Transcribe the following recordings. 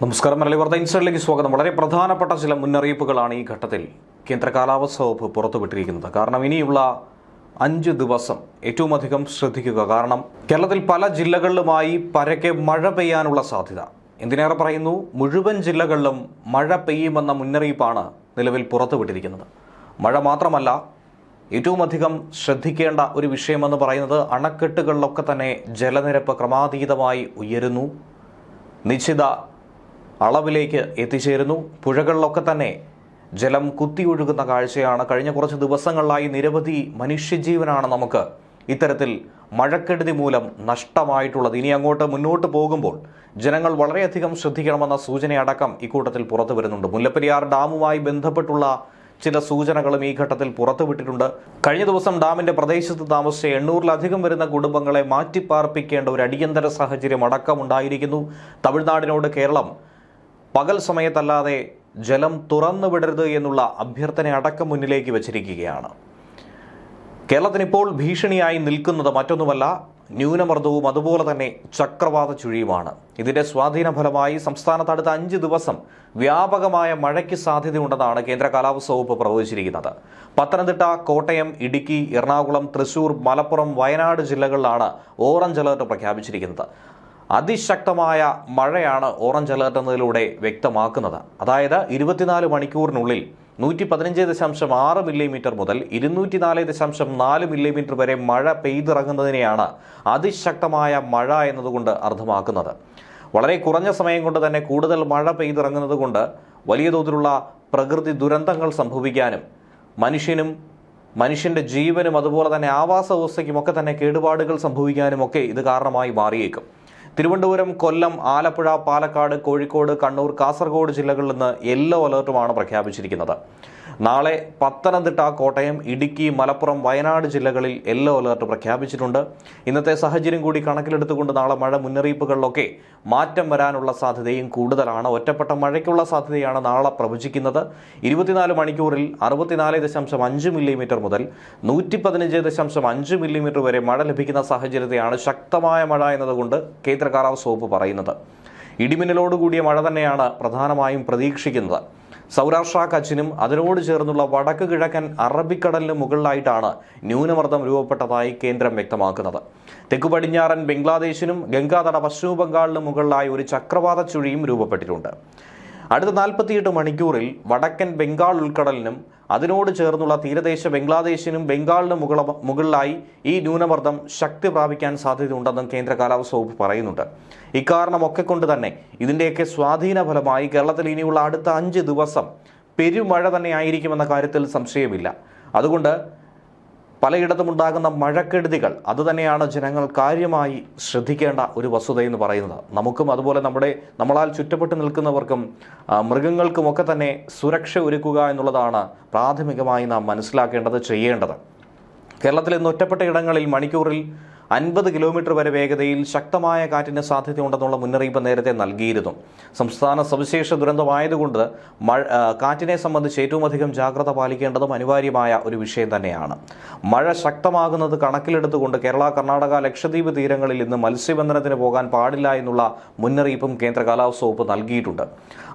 നമസ്കാരം. മലയാളി വാർത്ത ഇൻസൈഡിലേക്ക് സ്വാഗതം. വളരെ പ്രധാനപ്പെട്ട ചില മുന്നറിയിപ്പുകളാണ് ഈ ഘട്ടത്തിൽ കേന്ദ്ര കാലാവസ്ഥ വകുപ്പ് പുറത്തുവിട്ടിരിക്കുന്നത്. കാരണം ഇനിയുള്ള അഞ്ച് ദിവസം ഏറ്റവും അധികം ശ്രദ്ധിക്കുക. കാരണം കേരളത്തിൽ പല ജില്ലകളിലുമായി പരക്കെ മഴ പെയ്യാനുള്ള സാധ്യത. എന്തിനേറെ പറയുന്നു? മുഴുവൻ ജില്ലകളിലും മഴ പെയ്യുമെന്ന മുന്നറിയിപ്പാണ് നിലവിൽ പുറത്തുവിട്ടിരിക്കുന്നത്. മഴ മാത്രമല്ല ഏറ്റവും അധികം ശ്രദ്ധിക്കേണ്ട ഒരു വിഷയമെന്ന് പറയുന്നത് അണക്കെട്ടുകളിലൊക്കെ തന്നെ ജലനിരപ്പ് ക്രമാതീതമായി ഉയരുന്നു. നിശ്ചിത അളവിലേക്ക് എത്തിച്ചേരുന്നു. പുഴകളിലൊക്കെ തന്നെ ജലം കുത്തിയൊഴുകുന്ന കാഴ്ചയാണ്. കഴിഞ്ഞ കുറച്ച് ദിവസങ്ങളിലായി നിരവധി മനുഷ്യജീവനാണ് നമുക്ക് ഇത്തരത്തിൽ മഴക്കെടുതി മൂലം നഷ്ടമായിട്ടുള്ളത്. ഇനി അങ്ങോട്ട് മുന്നോട്ട് പോകുമ്പോൾ ജനങ്ങൾ വളരെയധികം ശ്രദ്ധിക്കണമെന്ന സൂചനയടക്കം ഇക്കൂട്ടത്തിൽ പുറത്തു വരുന്നുണ്ട്. മുല്ലപ്പെരിയാർ ഡാമുമായി ബന്ധപ്പെട്ടുള്ള ചില സൂചനകളും ഈ ഘട്ടത്തിൽ പുറത്തുവിട്ടിട്ടുണ്ട്. കഴിഞ്ഞ ദിവസം ഡാമിന്റെ പ്രദേശത്ത് താമസിച്ച എണ്ണൂറിലധികം വരുന്ന കുടുംബങ്ങളെ മാറ്റിപ്പാർപ്പിക്കേണ്ട ഒരു അടിയന്തര സാഹചര്യം അടക്കമുണ്ടായിരിക്കുന്നു. തമിഴ്നാടിനോട് കേരളം പകൽ സമയത്തല്ലാതെ ജലം തുറന്നു വിടരുത് എന്നുള്ള അഭ്യർത്ഥന അടക്കം മുന്നിലേക്ക് വച്ചിരിക്കുകയാണ്. കേരളത്തിന് ഇപ്പോൾ ഭീഷണിയായി നിൽക്കുന്നത് മറ്റൊന്നുമല്ല ന്യൂനമർദ്ദവും അതുപോലെ തന്നെ ചക്രവാത ചുഴിയുമാണ്. ഇതിന്റെ സ്വാധീന ഫലമായി സംസ്ഥാനത്ത് അടുത്ത അഞ്ച് ദിവസം വ്യാപകമായ മഴയ്ക്ക് സാധ്യതയുണ്ടെന്നാണ് കേന്ദ്ര കാലാവസ്ഥ വകുപ്പ് പ്രവചിച്ചിരിക്കുന്നത്. പത്തനംതിട്ട കോട്ടയം ഇടുക്കി എറണാകുളം തൃശൂർ മലപ്പുറം വയനാട് ജില്ലകളിലാണ് ഓറഞ്ച് അലർട്ട് പ്രഖ്യാപിച്ചിരിക്കുന്നത്. അതിശക്തമായ മഴയാണ് ഓറഞ്ച് അലർട്ട് എന്നതിലൂടെ വ്യക്തമാക്കുന്നത്. അതായത് ഇരുപത്തിനാല് മണിക്കൂറിനുള്ളിൽ നൂറ്റി പതിനഞ്ച് ദശാംശം ആറ് മില്ലിമീറ്റർ മുതൽ ഇരുന്നൂറ്റി നാല് ദശാംശം നാല് മില്ലിമീറ്റർ വരെ മഴ പെയ്തിറങ്ങുന്നതിനെയാണ് അതിശക്തമായ മഴ എന്നതുകൊണ്ട് അർത്ഥമാക്കുന്നത്. വളരെ കുറഞ്ഞ സമയം കൊണ്ട് തന്നെ കൂടുതൽ മഴ പെയ്തിറങ്ങുന്നത് കൊണ്ട് വലിയ തോതിലുള്ള പ്രകൃതി ദുരന്തങ്ങൾ സംഭവിക്കാനും മനുഷ്യനും മനുഷ്യന്റെ ജീവനും അതുപോലെ തന്നെ ആവാസ വ്യവസ്ഥയ്ക്കും ഒക്കെ തന്നെ കേടുപാടുകൾ സംഭവിക്കാനും ഒക്കെ ഇത് കാരണമായി മാറിയേക്കും. തിരുവനന്തപുരം കൊല്ലം ആലപ്പുഴ പാലക്കാട് കോഴിക്കോട് കണ്ണൂർ കാസർഗോഡ് ജില്ലകളിൽ നിന്ന് യെല്ലോ അലർട്ടുമാണ് പ്രഖ്യാപിച്ചിരിക്കുന്നത്. നാളെ പത്തനംതിട്ട കോട്ടയം ഇടുക്കി മലപ്പുറം വയനാട് ജില്ലകളിൽ യെല്ലോ അലർട്ട് പ്രഖ്യാപിച്ചിട്ടുണ്ട്. ഇന്നത്തെ സാഹചര്യം കൂടി കണക്കിലെടുത്തുകൊണ്ട് നാളെ മഴ മുന്നറിയിപ്പുകളിലൊക്കെ മാറ്റം വരാനുള്ള സാധ്യതയും കൂടുതലാണ്. ഒറ്റപ്പെട്ട മഴയ്ക്കുള്ള സാധ്യതയാണ് നാളെ പ്രവചിക്കുന്നത്. ഇരുപത്തിനാല് മണിക്കൂറിൽ അറുപത്തിനാല് ദശാംശം അഞ്ച് മില്ലിമീറ്റർ മുതൽ നൂറ്റി പതിനഞ്ച് ദശാംശം അഞ്ച് മില്ലിമീറ്റർ വരെ മഴ ലഭിക്കുന്ന സാഹചര്യത്തെയാണ് ശക്തമായ മഴ എന്നതുകൊണ്ട് കേന്ദ്ര കാലാവസ്ഥ വകുപ്പ് പറയുന്നത്. ഇടിമിന്നലോടുകൂടിയ മഴ തന്നെയാണ് പ്രധാനമായും പ്രതീക്ഷിക്കുന്നത്. സൗരാഷ്ട്ര കച്ചിനും അതിനോട് ചേർന്നുള്ള വടക്ക് കിഴക്കൻ അറബിക്കടലിന് മുകളിലായിട്ടാണ് ന്യൂനമർദ്ദം രൂപപ്പെട്ടതായി കേന്ദ്രം വ്യക്തമാക്കുന്നത്. തെക്കു പടിഞ്ഞാറൻ ബംഗ്ലാദേശിനും ഗംഗാതട പശ്ചിമ ബംഗാളിനും മുകളിലായി ഒരു ചക്രവാത ചുഴിയും രൂപപ്പെട്ടിട്ടുണ്ട്. അടുത്ത നാൽപ്പത്തിയെട്ട് മണിക്കൂറിൽ വടക്കൻ ബംഗാൾ ഉൾക്കടലിനും അതിനോട് ചേർന്നുള്ള തീരദേശ ബംഗ്ലാദേശിനും ബംഗാളിനും മുകള മുകളിലായി ഈ ന്യൂനമർദ്ദം ശക്തി പ്രാപിക്കാൻ സാധ്യതയുണ്ടെന്നും കേന്ദ്ര കാലാവസ്ഥ വകുപ്പ് പറയുന്നുണ്ട്. ഇക്കാരണമൊക്കെ കൊണ്ട് തന്നെ ഇതിന്റെയൊക്കെ സ്വാധീന ഫലമായി കേരളത്തിൽ ഇനിയുള്ള അടുത്ത അഞ്ച് ദിവസം പെരുമഴ തന്നെ ആയിരിക്കുമെന്ന കാര്യത്തിൽ സംശയമില്ല. അതുകൊണ്ട് പലയിടത്തും ഉണ്ടാകുന്ന മഴക്കെടുതികൾ അതുതന്നെയാണ് ജനങ്ങൾ കാര്യമായി ശ്രദ്ധിക്കേണ്ട ഒരു വസ്തുതയെന്ന് പറയുന്നത്. നമുക്കും അതുപോലെ നമ്മുടെ നമ്മളാൽ ചുറ്റപ്പെട്ട് നിൽക്കുന്നവർക്കും മൃഗങ്ങൾക്കുമൊക്കെ തന്നെ സുരക്ഷ ഒരുക്കുക എന്നുള്ളതാണ് പ്രാഥമികമായി നാം മനസ്സിലാക്കേണ്ടത് ചെയ്യേണ്ടത്. കേരളത്തിൽ ഇന്ന് ഒറ്റപ്പെട്ട ഇടങ്ങളിൽ മണിക്കൂറിൽ അൻപത് കിലോമീറ്റർ വരെ വേഗതയിൽ ശക്തമായ കാറ്റിന് സാധ്യതയുണ്ടെന്നുള്ള മുന്നറിയിപ്പ് നേരത്തെ നൽകിയിരുന്നു. സംസ്ഥാന സവിശേഷ ദുരന്തമായതുകൊണ്ട് മഴ കാറ്റിനെ സംബന്ധിച്ച് ഏറ്റവും അധികം ജാഗ്രത പാലിക്കേണ്ടതും അനിവാര്യമായ ഒരു വിഷയം തന്നെയാണ്. മഴ ശക്തമാകുന്നത് കണക്കിലെടുത്തുകൊണ്ട് കേരള കർണാടക ലക്ഷദ്വീപ് തീരങ്ങളിൽ ഇന്ന് മത്സ്യബന്ധനത്തിന് പോകാൻ പാടില്ല എന്നുള്ള മുന്നറിയിപ്പും കേന്ദ്ര കാലാവസ്ഥ വകുപ്പ് നൽകിയിട്ടുണ്ട്.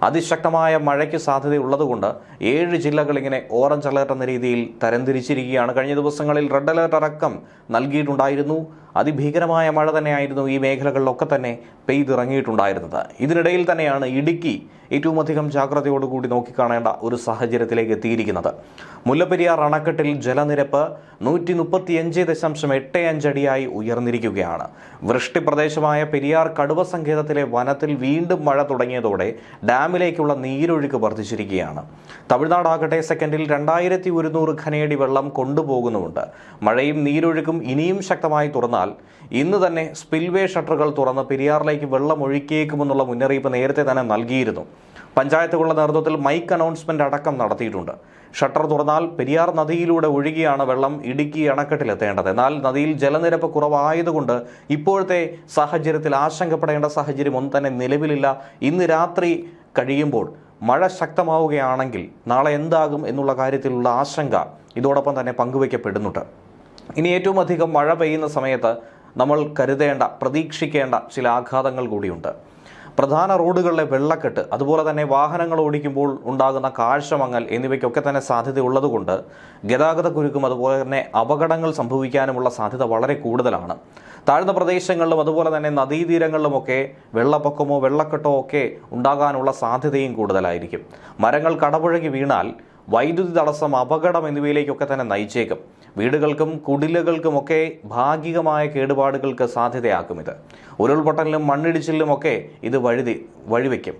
അതിശക്തമായ മഴയ്ക്ക് സാധ്യതയുള്ളതുകൊണ്ട് ഏഴ് ജില്ലകൾ ഇങ്ങനെ ഓറഞ്ച് അലർട്ട് എന്ന രീതിയിൽ തരംതിരിച്ചിരിക്കുകയാണ് കഴിഞ്ഞ ദിവസങ്ങളിൽ റെഡ് അലർട്ട് അടക്കം നൽകിയിട്ടുണ്ടായിരുന്നു. അതിഭീകരമായ മഴ തന്നെയായിരുന്നു ഈ മേഖലകളിലൊക്കെ തന്നെ പെയ്തിറങ്ങിയിട്ടുണ്ടായിരുന്നത്. ഇതിനിടയിൽ തന്നെയാണ് ഇടുക്കി ഏറ്റവും അധികം ജാഗ്രതയോടുകൂടി നോക്കിക്കാണേണ്ട ഒരു സാഹചര്യത്തിലേക്ക് എത്തിയിരിക്കുന്നത്. മുല്ലപ്പെരിയാർ അണക്കെട്ടിൽ ജലനിരപ്പ് നൂറ്റി മുപ്പത്തിയഞ്ച് ദശാംശം എട്ട് അഞ്ചടിയായി ഉയർന്നിരിക്കുകയാണ്. വൃഷ്ടി പ്രദേശമായ പെരിയാർ കടുവ സങ്കേതത്തിലെ വനത്തിൽ വീണ്ടും മഴ തുടങ്ങിയതോടെ ഡാമിലേക്കുള്ള നീരൊഴുക്ക് വർദ്ധിച്ചിരിക്കുകയാണ്. തമിഴ്നാടാകട്ടെ സെക്കൻഡിൽ രണ്ടായിരത്തി ഒരുന്നൂറ് ഖനയടി വെള്ളം കൊണ്ടുപോകുന്നുമുണ്ട്. മഴയും നീരൊഴുക്കും ഇനിയും ശക്തമായി തുറന്നാൽ ഇന്ന് തന്നെ സ്പിൽവേ ഷട്ടറുകൾ തുറന്ന് പെരിയാറിലേക്ക് വെള്ളം ഒഴുക്കിയേക്കുമെന്നുള്ള മുന്നറിയിപ്പ് നേരത്തെ തന്നെ നൽകിയിരുന്നു. പഞ്ചായത്തുകളുടെ നേതൃത്വത്തിൽ മൈക്ക് അനൗൺസ്മെന്റ് അടക്കം നടത്തിയിട്ടുണ്ട്. ഷട്ടർ തുറന്നാൽ പെരിയാർ നദിയിലൂടെ ഒഴുകിയാണ് വെള്ളം ഇടുക്കി അണക്കെട്ടിലെത്തേണ്ടത്. എന്നാൽ നദിയിൽ ജലനിരപ്പ് കുറവായതുകൊണ്ട് ഇപ്പോഴത്തെ സാഹചര്യത്തിൽ ആശങ്കപ്പെടേണ്ട സാഹചര്യം ഒന്നും തന്നെ നിലവിലില്ല. ഇന്ന് രാത്രി കഴിയുമ്പോൾ മഴ ശക്തമാവുകയാണെങ്കിൽ നാളെ എന്താകും എന്നുള്ള കാര്യത്തിലുള്ള ആശങ്ക ഇതോടൊപ്പം തന്നെ പങ്കുവയ്ക്കപ്പെടുന്നുണ്ട് ഇനി ഏറ്റവും അധികം മഴ പെയ്യുന്ന സമയത്ത് നമ്മൾ കരുതേണ്ട പ്രതീക്ഷിക്കേണ്ട ചില ആഘാതങ്ങൾ കൂടിയുണ്ട്. പ്രധാന റോഡുകളിലെ വെള്ളക്കെട്ട് അതുപോലെ തന്നെ വാഹനങ്ങൾ ഓടിക്കുമ്പോൾ ഉണ്ടാകുന്ന കാഴ്ചമങ്ങൽ എന്നിവയ്ക്കൊക്കെ തന്നെ സാധ്യതയുള്ളതുകൊണ്ട് ഗതാഗത കുരുക്കും അതുപോലെ തന്നെ അപകടങ്ങൾ സംഭവിക്കാനുമുള്ള സാധ്യത വളരെ കൂടുതലാണ്. താഴ്ന്ന പ്രദേശങ്ങളിലും അതുപോലെ തന്നെ നദീതീരങ്ങളിലുമൊക്കെ വെള്ളപ്പൊക്കമോ വെള്ളക്കെട്ടോ ഒക്കെ ഉണ്ടാകാനുള്ള സാധ്യതയും കൂടുതലായിരിക്കും. മരങ്ങൾ കടപുഴകി വീണാൽ വൈദ്യുതി തടസ്സം അപകടം എന്നിവയിലേക്കൊക്കെ തന്നെ നയിച്ചേക്കും. വീടുകൾക്കും കുടിലുകൾക്കുമൊക്കെ ഭാഗികമായ കേടുപാടുകൾക്ക് സാധ്യതയാക്കും ഇത്. ഉരുൾപൊട്ടലിലും മണ്ണിടിച്ചിലിലുമൊക്കെ ഇത് വഴുതി വഴിവെക്കും.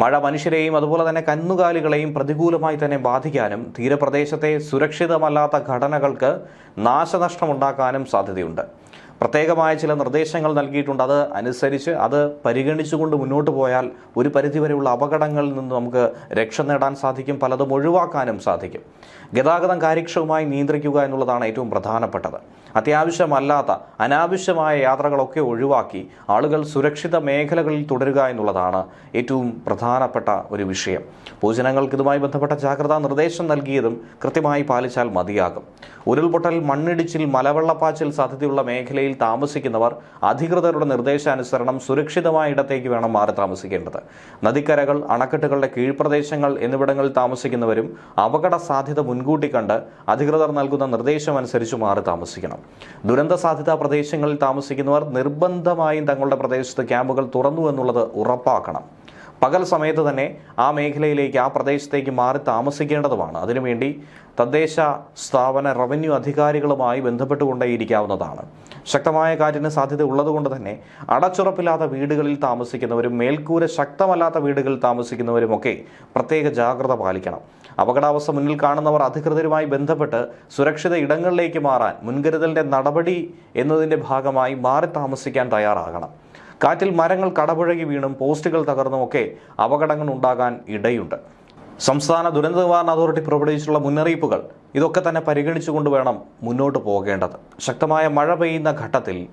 മഴ മനുഷ്യരെയും അതുപോലെ തന്നെ കന്നുകാലികളെയും പ്രതികൂലമായി തന്നെ ബാധിക്കാനും തീരപ്രദേശത്തെ സുരക്ഷിതമല്ലാത്ത ഘടനകൾക്ക് നാശനഷ്ടമുണ്ടാക്കാനും സാധ്യതയുണ്ട്. പ്രത്യേകമായ ചില നിർദ്ദേശങ്ങൾ നൽകിയിട്ടുണ്ട്. അത് അനുസരിച്ച് അത് പരിഗണിച്ചുകൊണ്ട് മുന്നോട്ട് പോയാൽ ഒരു പരിധിവരെയുള്ള അപകടങ്ങളിൽ നിന്ന് നമുക്ക് രക്ഷ നേടാൻ സാധിക്കും. പലതും ഒഴിവാക്കാനും സാധിക്കും. ഗതാഗതം കാര്യക്ഷമമായി നിയന്ത്രിക്കുക എന്നുള്ളതാണ് ഏറ്റവും പ്രധാനപ്പെട്ടത്. അത്യാവശ്യമല്ലാത്ത അനാവശ്യമായ യാത്രകളൊക്കെ ഒഴിവാക്കി ആളുകൾ സുരക്ഷിത മേഖലകളിൽ തുടരുക എന്നുള്ളതാണ് ഏറ്റവും പ്രധാനപ്പെട്ട ഒരു വിഷയം. പൊതുജനങ്ങൾക്ക് ഇതുമായി ബന്ധപ്പെട്ട ജാഗ്രതാ നിർദ്ദേശം നൽകിയതും കൃത്യമായി പാലിച്ചാൽ മതിയാകും. ഉരുൾപൊട്ടൽ മണ്ണിടിച്ചിൽ മലവെള്ളപ്പാച്ചിൽ സാധ്യതയുള്ള മേഖലയിൽ താമസിക്കുന്നവർ അധികൃതരുടെ നിർദ്ദേശാനുസരണം സുരക്ഷിതമായ ഇടത്തേക്ക് വേണം മാറി താമസിക്കേണ്ടത്. നദിക്കരകൾ അണക്കെട്ടുകളുടെ കീഴ്പ്രദേശങ്ങൾ എന്നിവിടങ്ങളിൽ താമസിക്കുന്നവരും അപകട സാധ്യത മുൻകൂട്ടി കണ്ട് അധികൃതർ നൽകുന്ന നിർദ്ദേശം അനുസരിച്ച് മാറി താമസിക്കണം. ദുരന്ത സാധ്യതാ പ്രദേശങ്ങളിൽ താമസിക്കുന്നവർ നിർബന്ധമായും തങ്ങളുടെ പ്രദേശത്ത് ക്യാമ്പുകൾ തുറന്നു എന്നുള്ളത് ഉറപ്പാക്കണം. പകൽ സമയത്ത് തന്നെ ആ മേഖലയിലേക്ക് ആ പ്രദേശത്തേക്ക് മാറി താമസിക്കേണ്ടതുമാണ്. അതിനുവേണ്ടി തദ്ദേശ സ്ഥാപന റവന്യൂ അധികാരികളുമായി ബന്ധപ്പെട്ടുകൊണ്ടേയിരിക്കാവുന്നതാണ്. ശക്തമായ കാറ്റിന് സാധ്യത ഉള്ളതുകൊണ്ട് തന്നെ അടച്ചുറപ്പില്ലാത്ത വീടുകളിൽ താമസിക്കുന്നവരും മേൽക്കൂര ശക്തമല്ലാത്ത വീടുകളിൽ താമസിക്കുന്നവരുമൊക്കെ പ്രത്യേക ജാഗ്രത പാലിക്കണം. അപകടാവസ്ഥ മുന്നിൽ കാണുന്നവർ അധികൃതരുമായി ബന്ധപ്പെട്ട് സുരക്ഷിത ഇടങ്ങളിലേക്ക് മാറാൻ മുൻകരുതലിന്റെ നടപടി എന്നതിന്റെ ഭാഗമായി മാറി താമസിക്കാൻ തയ്യാറാകണം. കാറ്റിൽ മരങ്ങൾ കടപുഴകി വീണും പോസ്റ്റുകൾ തകർന്നുമൊക്കെ അപകടങ്ങൾ ഉണ്ടാകാൻ ഇടയുണ്ട്. സംസ്ഥാന ദുരന്ത നിവാരണ അതോറിറ്റി പുറപ്പെടുവിച്ചിട്ടുള്ള മുന്നറിയിപ്പുകൾ ഇതൊക്കെ തന്നെ പരിഗണിച്ചുകൊണ്ട് വേണം മുന്നോട്ട് പോകേണ്ടത്. ശക്തമായ മഴ പെയ്യുന്ന ഘട്ടത്തിൽ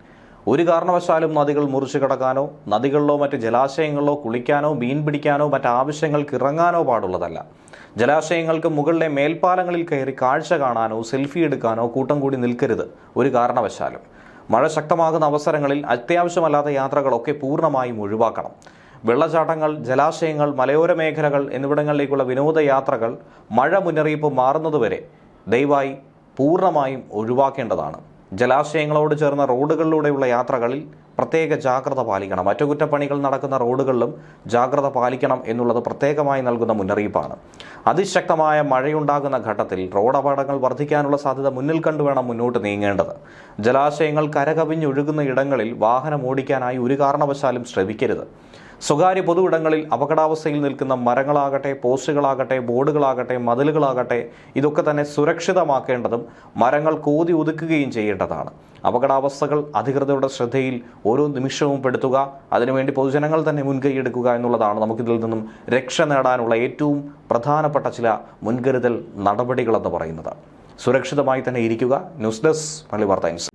ഒരു കാരണവശാലും നദികൾ മുറിച്ചു കിടക്കാനോ നദികളിലോ മറ്റ് ജലാശയങ്ങളിലോ കുളിക്കാനോ മീൻ പിടിക്കാനോ മറ്റ് ആവശ്യങ്ങൾക്ക് ഇറങ്ങാനോ പാടുള്ളതല്ല. ജലാശയങ്ങൾക്ക് മുകളിലെ മേൽപ്പാലങ്ങളിൽ കയറി കാഴ്ച കാണാനോ സെൽഫി എടുക്കാനോ കൂട്ടം കൂടി നിൽക്കരുത്. ഒരു കാരണവശാലും. മഴ ശക്തമാകുന്ന അവസരങ്ങളിൽ അത്യാവശ്യമല്ലാത്ത യാത്രകളൊക്കെ പൂർണമായും ഒഴിവാക്കണം. വെള്ളച്ചാട്ടങ്ങൾ ജലാശയങ്ങൾ മലയോര മേഖലകൾ എന്നിവിടങ്ങളിലേക്കുള്ള വിനോദയാത്രകൾ മഴ മുന്നറിയിപ്പ് മാറുന്നതുവരെ ദയവായി പൂർണമായും ഒഴിവാക്കേണ്ടതാണ്. ജലാശയങ്ങളോട് ചേർന്ന റോഡുകളിലൂടെയുള്ള യാത്രകളിൽ പ്രത്യേക ജാഗ്രത പാലിക്കണം. അറ്റകുറ്റപ്പണികൾ നടക്കുന്ന റോഡുകളിലും ജാഗ്രത പാലിക്കണം എന്നുള്ളത് പ്രത്യേകമായി നൽകുന്ന മുന്നറിയിപ്പാണ്. അതിശക്തമായ മഴയുണ്ടാകുന്ന ഘട്ടത്തിൽ റോഡ് അപകടങ്ങൾ വർദ്ധിക്കാനുള്ള സാധ്യത മുന്നിൽ കണ്ടു വേണം മുന്നോട്ട് നീങ്ങേണ്ടത്. ജലാശയങ്ങൾ കരകവിഞ്ഞൊഴുകുന്ന ഇടങ്ങളിൽ വാഹനം ഓടിക്കാനായി ഒരു കാരണവശാലും ശ്രമിക്കരുത്. സ്വകാര്യ പൊതുവിടങ്ങളിൽ അപകടാവസ്ഥയിൽ നിൽക്കുന്ന മരങ്ങളാകട്ടെ പോസ്റ്റുകളാകട്ടെ ബോർഡുകളാകട്ടെ മതിലുകളാകട്ടെ ഇതൊക്കെ തന്നെ സുരക്ഷിതമാക്കേണ്ടതും മരങ്ങൾ കോതി ഒതുക്കുകയും ചെയ്യേണ്ടതാണ്. അപകടാവസ്ഥകൾ അധികൃതരുടെ ശ്രദ്ധയിൽ ഓരോ നിമിഷവും പെടുത്തുക അതിനുവേണ്ടി പൊതുജനങ്ങൾ തന്നെ മുൻകൈയെടുക്കുക എന്നുള്ളതാണ് നമുക്കിതിൽ നിന്നും രക്ഷ നേടാനുള്ള ഏറ്റവും പ്രധാനപ്പെട്ട ചില മുൻകരുതൽ നടപടികളെന്ന് പറയുന്നത്. സുരക്ഷിതമായി തന്നെ ഇരിക്കുക. ന്യൂസ് ഡെസ്ക് വാർത്ത ഇൻസ്